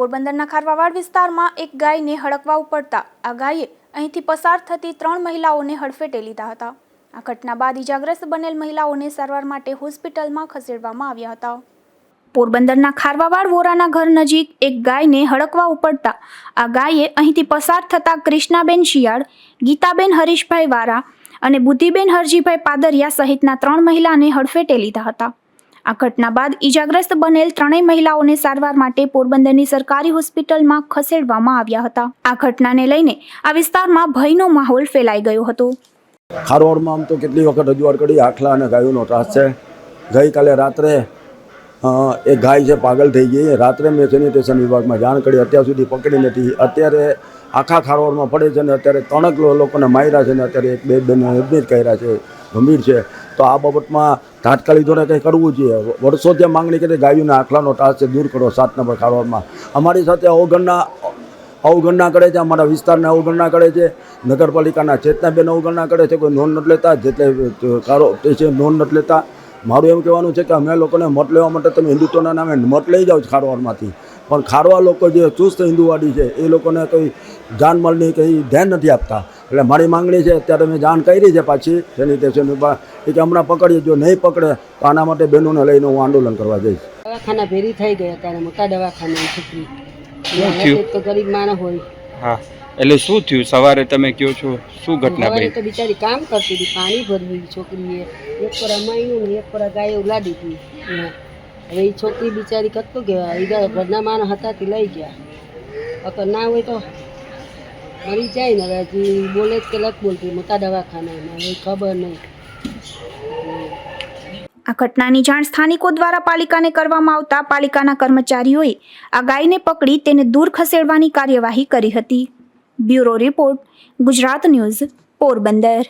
પોરબંદરના ખારવાવાડ વિસ્તારમાં એક ગાયને હડકવા ઉપડતા આ ગાયે અહીંથી પસાર થતી ત્રણ મહિલાઓને હડફેટે લીધા હતા. આ ઘટના બાદ ઇજાગ્રસ્ત બનેલ મહિલાઓને સારવાર માટે હોસ્પિટલમાં ખસેડવામાં આવ્યા હતા. પોરબંદરના ખારવાવાડ વોરાના ઘર નજીક એક ગાયને હડકવા ઉપડતા આ ગાયે અહીંથી પસાર થતા કૃષ્ણાબેન શિયાળ, ગીતાબેન હરીશભાઈ વારા અને બુદ્ધિબેન હરજીભાઈ પાદરિયા સહિતના ત્રણ મહિલાને હડફેટે લીધા હતા. આ ઘટના બાદ ઈજાગ્રસ્ત બનેલ ત્રણેય મહિલાઓને સારવાર માટે પોરબંદરની સરકારી હોસ્પિટલમાં ખસેડવામાં આવ્યા હતા. આ ઘટનાને લઈને આ વિસ્તારમાં ભયનો માહોલ ફેલાઈ ગયો હતો. ખારોડમાં આમ તો કેટલી વખત રજૂઆત કરી, આખલા અને ગાયોનો ત્રાસ છે. ગઈકાલે રાત્રે એ ગાય છે પાગલ થઈ ગઈ. રાત્રે મેં સેનિટેશન વિભાગમાં જાણ કરી, અત્યાર સુધી પકડી નથી. અત્યારે આખા ખારોડમાં પડે છે ને અત્યારે ત્રણક લોકોને માર્યા છે ને અત્યારે એક બે બેન એડમિટ કર્યા છે. ગંભીર છે. તો આ બાબતમાં તાત્કાલિક ધોરણે કંઈ કરવું જોઈએ. વર્ષોથી આ માંગણી કરી, ગાયોના આખલાનો ત્રાસ છે દૂર કરો સાત નંબર ખારોડમાં અમારી સાથે અવગણના અવગણના કરે છે, અમારા વિસ્તારને અવગણના કરે છે. નગરપાલિકાના ચેતનાબેન અવગણના કરે છે, કોઈ નોંધ નથી લેતા. જેટલે કારો તે છે, નોંધ નથી લેતા. મારું એમ કહેવાનું છે કે અમે લોકોને મત લેવા માટે તમે હિન્દુત્વના નામે મત લઈ જાઓ ખારવારમાંથી. પણ ખારવા લોકો જે ચુસ્ત હિન્દુવાદી છે, એ લોકોને કંઈ જાનમાલની કંઈ ધ્યાન નથી આપતા. એટલે મારી માંગણી છે અત્યારે મેં જાણ કરી છે પાછી સેનિટેશન એ કે હમણાં પકડીએ જો નહીં પકડે તો આના માટે બહેનોને લઈને હું આંદોલન કરવા જઈશ. દવાખાના ભેરી થઈ ગયા ત્યારે મોટા દવાખાના છોકરી તો ગરીબ માણસ હોય. હા એટલે શું થયું? સવારે તમે કહો છો? શું ઘટના બની? તો બિચારી કામ કરતી હતી પાણી ભરવી છોકરીએ. એક પર અમાયું ને એક પર ગાય ઉલાડી હતી. હવે એ છોકરી બિચારી કતું કે ઘરના માણસ હતા તે લઈ ગયા. અગર ના હોય તો મરી જાય ને, હવે બોલે કે લત બોલતી મોટા દવાખાનામાં ખબર નહીં. આ ઘટનાની જાણ સ્થાનિકો દ્વારા પાલિકાને કરવામાં આવતા પાલિકાના કર્મચારીઓએ આ ગાયને પકડી તેને દૂર ખસેડવાની કાર્યવાહી કરી હતી. Bureau report, Gujarat news, Porbandar.